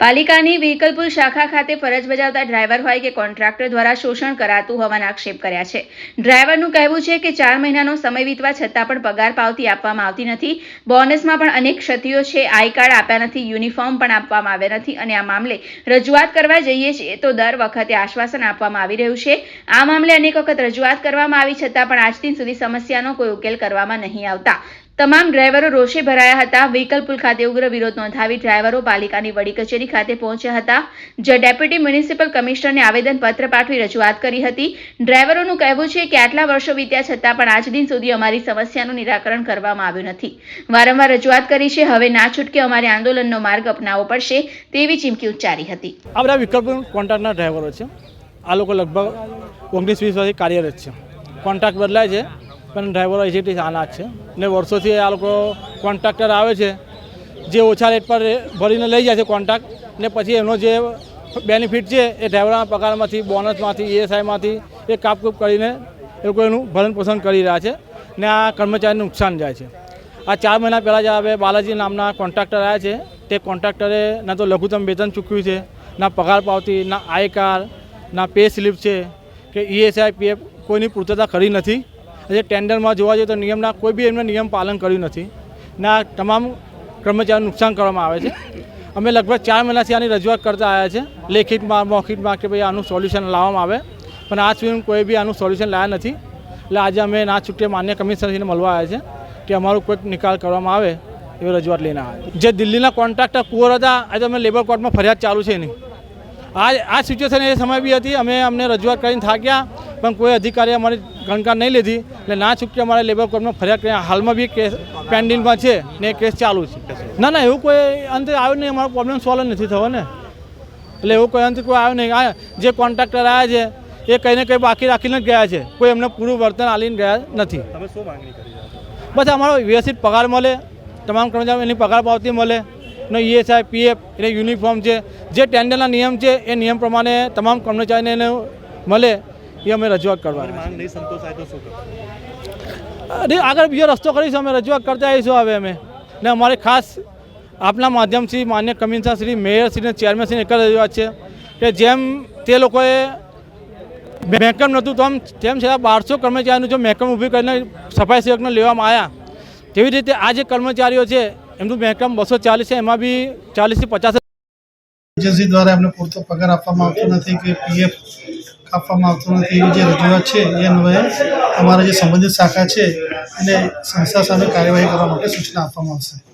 પાલિકાની વ્હીકલપુર શાખા ખાતે ફરજ બજાવતા ડ્રાઈવર હોય કે કોન્ટ્રાક્ટર દ્વારા શોષણ કરાતું હોવાના આક્ષેપ કર્યા છે. ડ્રાઈવરનું કહેવું છે કે ચાર મહિનાનો સમય વીતવા છતાં પણ પગાર પાવતી આપવામાં આવતી નથી. બોનસમાં પણ અનેક ક્ષતિઓ છે. આઈ કાર્ડ આપ્યા નથી. યુનિફોર્મ પણ આપવામાં આવ્યા નથી અને આ મામલે રજૂઆત કરવા જઈએ છીએ તો દર વખતે આશ્વાસન આપવામાં આવી રહ્યું છે. આ મામલે અનેક વખત રજૂઆત કરવામાં આવી છતાં પણ આજ દિન સુધી સમસ્યાનો કોઈ ઉકેલ કરવામાં નહીં આવતા. તમામ ડ્રાઈવરો રોષે ભરાયા હતા. વ્હીકલ ખાતે ઉગ્ર વિરોધ નોંધાવી ડ્રાઈવરો પાલિકાની વડી કચેરી ખાતે પહોંચ્યા હતા. જે ડેપ્યુટી મ્યુનિસિપલ કમિશનરને આવેદનપત્ર પાઠવી રજૂઆત કરી હતી. ડ્રાઈવરોનું કહેવું છે કે આટલા વર્ષો વીત્યા છતાં પણ આજ દિન સુધી અમારી સમસ્યાનું નિરાકરણ કરવામાં આવ્યું નથી. વારંવાર રજૂઆત કરી છે, હવે ના છૂટકે અમારે આંદોલનનો માર્ગ અપનાવવો પડશે, તેવી ચીમકી ઉચ્ચારી હતી. આ બધા વિકલ્પ કોન્ટ્રાક્ટના ડ્રાઈવરો છે. આ લોકો લગભગ ઓગણીસ વીસ વર્ષથી કાર્યરત છે. કોન્ટ્રાક્ટ બદલાય છે. પણ ડ્રાઈવરો એજેટી આના જ છે. ને વર્ષોથી આ લોકો કોન્ટ્રાક્ટર આવે છે. જે ઓછા રેટ પર ભરીને લઈ જાય છે કોન્ટ્રાક્ટ ને પછી એનો જે બેનિફિટ છે એ ડ્રાઈવરના પગારમાંથી બોનસમાંથી ઈએસઆઈમાંથી એ કાપકૂપ કરીને એ લોકો એનું ભરણ પોષણ કરી રહ્યા છે. ને આ કર્મચારીને નુકસાન જાય છે. આ ચાર મહિના પહેલાં જ હવે બાલાજી નામના કોન્ટ્રાક્ટર આવ્યા છે, તે કોન્ટ્રાક્ટરે ના તો લઘુત્તમ વેતન ચૂક્યું છે, ના પગાર પાવતી, ના આય કાર્ડ ના પે સ્લિપ છે, કે ઈએસઆઈ પીએફ કોઈની પૂર્તતા કરી નથી. જે ટેન્ડરમાં જોવા જઈએ તો નિયમના કોઈ બી એમને નિયમ પાલન કર્યું નથી. ના, તમામ કર્મચારીનું નુકસાન કરવામાં આવે છે. અમે લગભગ ચાર મહિનાથી આની રજૂઆત કરતા આવ્યા છે. લેખિતમાં, મૌખિકમાં કે ભાઈ આનું સોલ્યુશન લાવવામાં આવે. પણ આજ સુધી કોઈ બી આનું સોલ્યુશન લાવ્યા નથી. એટલે આજે અમે ના છૂટકે માન્ય કમિશનરશ્રીને મળવા આવ્યા છે કે અમારો કોઈક નિકાલ કરવામાં આવે એવી રજૂઆત લઈને આવ્યા જે દિલ્હીના કોન્ટ્રાક્ટર કુંવર હતા, આજે અમે લેબર કોર્ટમાં ફરિયાદ ચાલુ છે એની. આ આ સિચ્યુએશન એ સમય બી હતી. અમે અમને રજૂઆત કરીને થાક્યા. પણ કોઈ અધિકારીએ અમારી ગણકાર નહીં લીધી. એટલે ના છૂટકે અમારે લેબર કોર્ટમાં ફરિયાદ કરી. હાલમાં બી કેસ પેન્ડિંગમાં છે ને એ કેસ ચાલુ છે. ના ના એવું કોઈ અંતે આવ્યું નહીં. અમારો પ્રોબ્લેમ સોલ્વ નથી થયો ને. એટલે એવું કોઈ અંતે કોઈ આવ્યું નહીં. આ જે કોન્ટ્રાક્ટર આવ્યા છે એ કંઈ ને કંઈ બાકી રાખીને જ ગયા છે. કોઈ એમને પૂરું વર્તન આલીને ગયા નથી. તમે શું માંગણી કરી બસ અમારો વ્યવસ્થિત પગાર મળે. તમામ કર્મચારીઓ એની પગાર પાવતી મળે. ને ઈએસઆઈ પીએફ એને યુનિફોર્મ છે. જે ટેન્ડરના નિયમ છે એ નિયમ પ્રમાણે તમામ કર્મચારીને એને મળે. એ અમે રજૂઆત કરવા કરવાના નહીં સંતોષાય તો શું કરશો? અરે આગળ બીજો રસ્તો કરીશું અમે રજૂઆત કરતા આવીશું હવે અમે. ને અમારે ખાસ આપના માધ્યમથી માન્ય કમિશનર શ્રી મેયરશ્રી અને ચેરમેનશ્રીને એક જ રજૂઆત છે કે જેમ તે લોકોએ મહેકમ નહોતું તો આમ તેમ છતાં બારસો કર્મચારીનું જો મહેકમ ઊભી કરીને સફાઈ સેવકને લેવામાં આવ્યા તેવી રીતે આ જે કર્મચારીઓ છે એમનું મહેકમ બસો ચાલીસ છે એમાં બી ચાલીસથી પચાસ એજન્સી દ્વારા એમને પૂરતો પગાર આપવામાં આવતો નથી કે પીએફ આપવામાં આવતું નથી. એવી જે રજૂઆત છે, એ અન્વયે અમારા જે સંબંધિત શાખા છે, એને સંસ્થા સામે કાર્યવાહી કરવા માટે સૂચના આપવામાં આવશે.